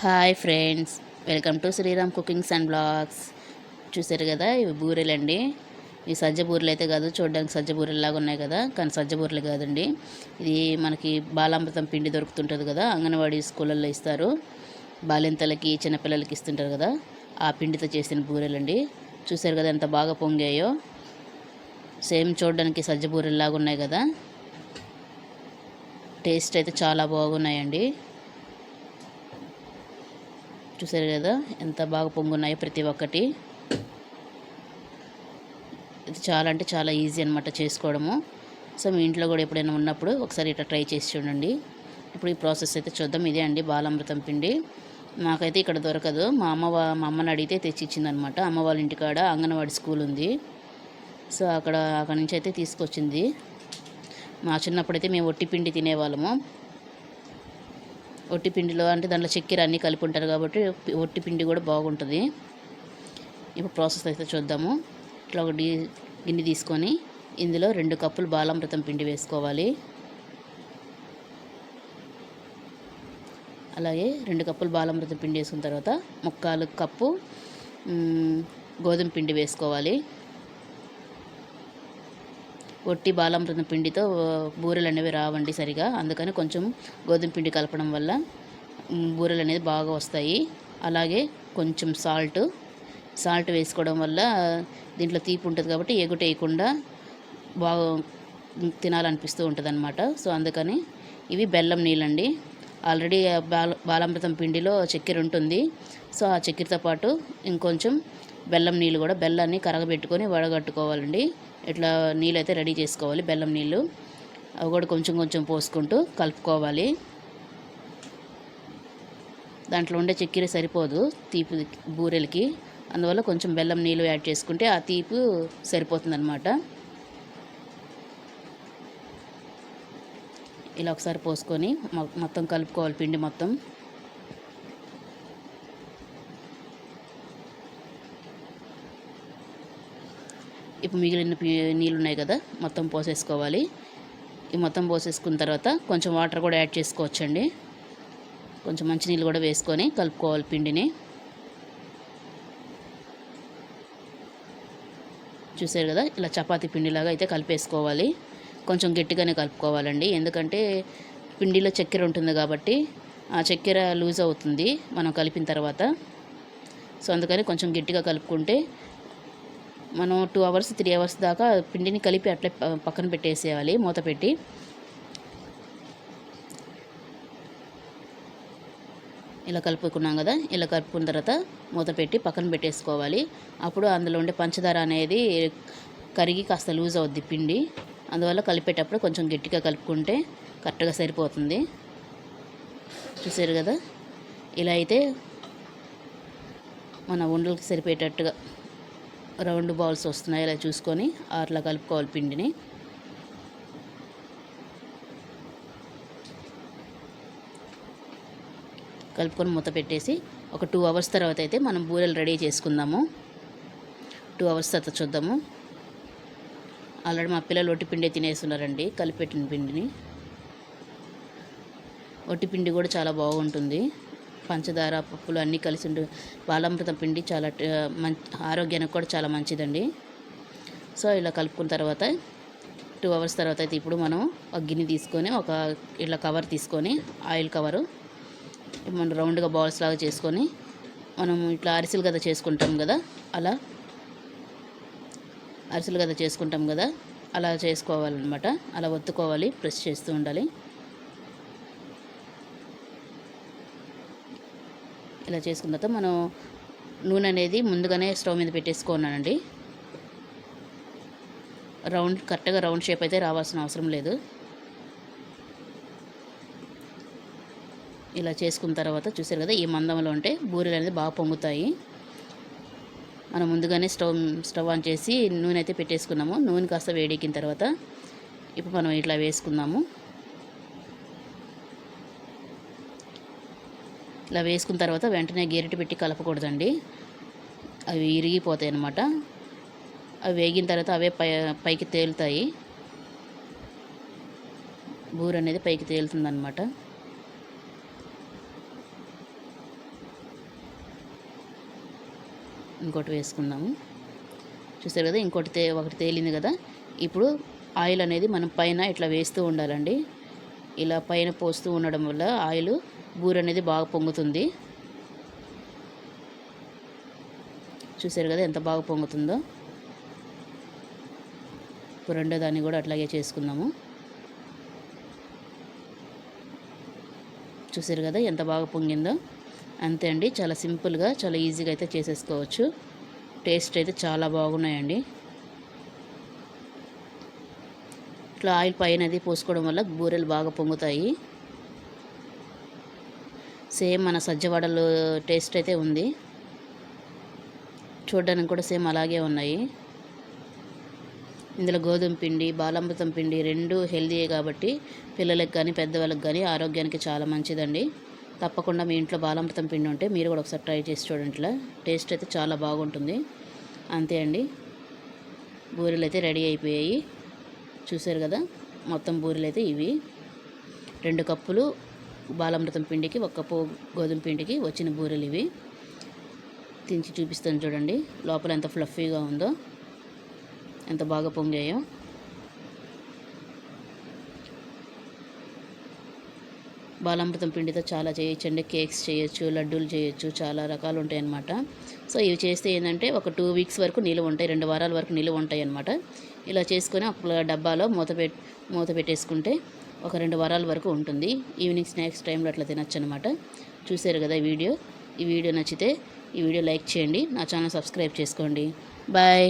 Hi friends welcome to Sriram cookings and blogs. చూసారు కదా ఇవి బూరెలండి. ఈ సజ్జ బూరెలు అయితే కాదు చూడడానికి సజ్జ బూరెలాగా ఉన్నాయి కదా కానీ సజ్జ బూరెలు కాదండి. ఇది మనకి బాలామృతం పిండి దొరుకుతుంటుంది కదా అంగన్వాడీ స్కూళ్ళల్లో ఇస్తారు. బాలింతలకి చిన్నపిల్లలకి ఇస్తుంటారు కదా ఆ పిండితో చేసిన బూరెలండి. చూసారు కదా ఎంత బాగా పొంగాయో. సేమ్ చూడడానికి సజ్జ బూరెలాగా ఉన్నాయి కదా. టేస్ట్ అయితే చాలా బాగున్నాయండి. చూసారు కదా ఎంత బాగా పొంగున్నాయో ప్రతి ఒక్కటి. ఇది చాలా అంటే చాలా ఈజీ అనమాట చేసుకోవడము. సో మీ ఇంట్లో కూడా ఎప్పుడైనా ఉన్నప్పుడు ఒకసారి ఇట్లా ట్రై చేసి చూడండి. ఇప్పుడు ఈ ప్రాసెస్ అయితే చూద్దాం. ఇదే అండి బాలామృతం పిండి. నాకైతే ఇక్కడ దొరకదు. మా అమ్మ వా మా అమ్మని అడిగితే తెచ్చి ఇచ్చిందనమాట అమ్మ వాళ్ళ ఇంటికాడ అంగన్వాడి స్కూల్ ఉంది. సో అక్కడ అక్కడ నుంచి అయితే తీసుకొచ్చింది. మా చిన్నప్పుడైతే మేము ఒట్టి పిండి తినేవాళ్ళము. ఒట్టి పిండిలో అంటే దాంట్లో చక్కెర అన్నీ కలిపి ఉంటారు కాబట్టి ఒట్టి పిండి కూడా బాగుంటుంది. ఇప్పుడు ప్రాసెస్ అయితే చూద్దాము. ఇట్లా ఒక గిన్నె తీసుకొని ఇందులో రెండు కప్పులు బాలామృతం పిండి వేసుకోవాలి. అలాగే రెండు కప్పులు బాలామృతం పిండి వేసుకున్న తర్వాత ముక్కాలు కప్పు గోధుమ పిండి వేసుకోవాలి. ఒట్టి బాలామృతం పిండితో బూరెలు అనేవి రావండి సరిగా. అందుకని కొంచెం గోధుమ పిండి కలపడం వల్ల బూరెలు అనేది బాగా వస్తాయి. అలాగే కొంచెం సాల్ట్ సాల్ట్ వేసుకోవడం వల్ల దీంట్లో తీపి ఉంటుంది కాబట్టి ఎగుట వేయకుండా బాగా తినాలనిపిస్తూ ఉంటుంది అనమాట సో అందుకని ఇవి బెల్లం నీళ్ళండి. ఆల్రెడీ బాల బాలామృతం పిండిలో చక్కెర ఉంటుంది. సో ఆ చక్కెరతో పాటు ఇంకొంచెం బెల్లం నీళ్ళు కూడా బెల్లాన్ని కరగబెట్టుకొని వడగట్టుకోవాలండి. ఇట్లా నీళ్ళు అయితే రెడీ చేసుకోవాలి బెల్లం నీళ్ళు. అవి కూడా కొంచెం కొంచెం పోసుకుంటూ కలుపుకోవాలి. దాంట్లో ఉండే చక్కెర సరిపోదు తీపి బూరెలకి. అందువల్ల కొంచెం బెల్లం నీళ్ళు యాడ్ చేసుకుంటే ఆ తీపి సరిపోతుందన్నమాట. ఇలా ఒకసారి పోసుకొని మొత్తం కలుపుకోవాలి పిండి మొత్తం. ఇప్పుడు మిగిలిన నీళ్ళు ఉన్నాయి కదా మొత్తం పోసేసుకోవాలి. ఈ మొత్తం పోసేసుకున్న తర్వాత కొంచెం వాటర్ కూడా యాడ్ చేసుకోవచ్చండి. కొంచెం మంచినీళ్ళు కూడా వేసుకొని కలుపుకోవాలి పిండిని. చూసారు కదా ఇలా చపాతీ పిండిలాగా అయితే కలిపేసుకోవాలి. కొంచెం గట్టిగానే కలుపుకోవాలండి. ఎందుకంటే పిండిలో చక్కెర ఉంటుంది కాబట్టి ఆ చక్కెర లూజ్ అవుతుంది మనం కలిపిన తర్వాత. సో అందుకని కొంచెం గట్టిగా కలుపుకుంటే మనం టూ అవర్స్ త్రీ అవర్స్ దాకా పిండిని కలిపి అట్లే పక్కన పెట్టేసేయాలి మూత పెట్టి. ఇలా కలుపుకున్నాం కదా ఇలా కలుపుకున్న తర్వాత మూత పెట్టి పక్కన పెట్టేసుకోవాలి. అప్పుడు అందులో ఉండే పంచదార అనేది కరిగి కాస్త లూజ్ అవుద్ది పిండి. అందువల్ల కలిపేటప్పుడు కొంచెం గట్టిగా కలుపుకుంటే కరెక్ట్గా సరిపోతుంది. చూసారు కదా? ఇలా అయితే మన ఉండలకి సరిపోయేటట్టుగా రౌండ్ బౌల్స్ వస్తున్నాయి ఇలా చూసుకొని అట్లా కలుపుకోవాలి పిండిని. కలుపుకొని మూత పెట్టేసి ఒక టూ అవర్స్ తర్వాత అయితే మనం బూరెలు రెడీ చేసుకుందాము. టూ అవర్స్ తర్వాత చూద్దాము. ఆల్రెడీ మా పిల్లలు ఒట్టి పిండి తినేస్తున్నారండి కలిపెట్టిన పిండిని. ఒట్టి పిండి కూడా చాలా బాగుంటుంది. పంచదార పప్పులు అన్నీ కలిసి ఉండి బాలామృతం పిండి చాలా మంచి ఆరోగ్యానికి కూడా చాలా మంచిదండి. సో ఇలా కలుపుకున్న తర్వాత టూ అవర్స్ తర్వాత అయితే ఇప్పుడు మనం ఒక గిన్నె తీసుకొని ఒక ఇట్లా కవర్ తీసుకొని ఆయిల్ కవరు మనం రౌండ్గా బాల్స్ లాగా చేసుకొని మనం ఇట్లా అరిసెలు కదా చేసుకుంటాం కదా అలా అరిసెలు కదా చేసుకుంటాం కదా అలా చేసుకోవాలన్నమాట. అలా ఒత్తుకోవాలి ప్రెస్ చేస్తూ ఉండాలి. ఇలా చేసుకున్న తర్వాత మనం నూనె అనేది ముందుగానే స్టవ్ మీద పెట్టేసుకున్నానండి. రౌండ్ కరెక్ట్గా రౌండ్ షేప్ అయితే రావాల్సిన అవసరం లేదు. ఇలా చేసుకున్న తర్వాత చూసారు కదా ఈ మందంలో ఉంటే బూరెలు అనేది బాగా పొంగుతాయి. మనం ముందుగానే స్టవ్ స్టవ్ ఆన్ చేసి నూనె అయితే పెట్టేసుకున్నాము. నూనె కాస్త వేడెక్కిన తర్వాత ఇప్పుడు మనం ఇట్లా వేసుకుందాము. ఇలా వేసుకున్న తర్వాత వెంటనే గెరిటి పెట్టి కలపకూడదండి. అవి ఇరిగిపోతాయి అన్నమాట. అవి వేగిన తర్వాత అవే పై పైకి తేలుతాయి. బూర అనేది పైకి తేలుతుందన్నమాట. ఇంకోటి వేసుకుందాము. చూసారు కదా ఇంకోటి తే ఒకటి తేలింది కదా. ఇప్పుడు ఆయిల్ అనేది మనం పైన ఇట్లా వేస్తూ ఉండాలండి. ఇలా పైన పోస్తూ ఉండడం వల్ల ఆయిల్ బూర అనేది బాగా పొంగుతుంది. చూసారు కదా ఎంత బాగా పొంగుతుందో? రెండో దాన్ని కూడా అట్లాగే చేసుకుందాము. చూసారు కదా ఎంత బాగా పొంగిందో? అంతే అండి. చాలా సింపుల్గా చాలా ఈజీగా అయితే చేసేసుకోవచ్చు. టేస్ట్ అయితే చాలా బాగున్నాయండి. ఇట్లా ఆయిల్ పైన అది పోసుకోవడం వల్ల బూరెలు బాగా పొంగుతాయి. సేమ్ మన సజ్జవడలు టేస్ట్ అయితే ఉంది. చూడడానికి కూడా సేమ్ అలాగే ఉన్నాయి. ఇందులో గోధుమ పిండి బాలామృతం పిండి రెండు హెల్దీయే కాబట్టి పిల్లలకు కానీ పెద్దవాళ్ళకి కానీ ఆరోగ్యానికి చాలా మంచిదండి. తప్పకుండా మీ ఇంట్లో బాలామృతం పిండి ఉంటే మీరు కూడా ఒకసారి ట్రై చేసి చూడండి. టేస్ట్ అయితే చాలా బాగుంటుంది. అంతే అండి. బూరెలు అయితే రెడీ అయిపోయాయి. చూసారు కదా? మొత్తం బూరెలు అయితే ఇవి. రెండు కప్పులు బాలామృతం పిండికి ఒక కప్పు గోధుమ పిండికి వచ్చిన బూరెలు ఇవి. తించి చూపిస్తాను చూడండి. లోపల ఎంత ఫ్లఫీగా ఉందో ఎంత బాగా పొంగాయో. బాలామృతం పిండితో చాలా చేయొచ్చండి. కేక్స్ చేయొచ్చు లడ్డూలు చేయొచ్చు చాలా రకాలు ఉంటాయి అన్నమాట సో ఇవి చేస్తే ఏంటంటే ఒక టూ వీక్స్ వరకు నిలువ ఉంటాయి రెండు వారాల వరకు నిలువ ఉంటాయి అన్నమాట ఇలా చేసుకొని ఒక డబ్బాలో మూత పెట్ మూత పెట్టేసుకుంటే ఒక రెండు వారాల వరకు ఉంటుంది. ఈవినింగ్ స్నాక్స్ టైంలో అట్లా తినచ్చు అనమాట చూసారు కదా వీడియో? ఈ వీడియో నచ్చితే ఈ వీడియో లైక్ చేయండి. నా ఛానల్ సబ్స్క్రైబ్ చేసుకోండి. బాయ్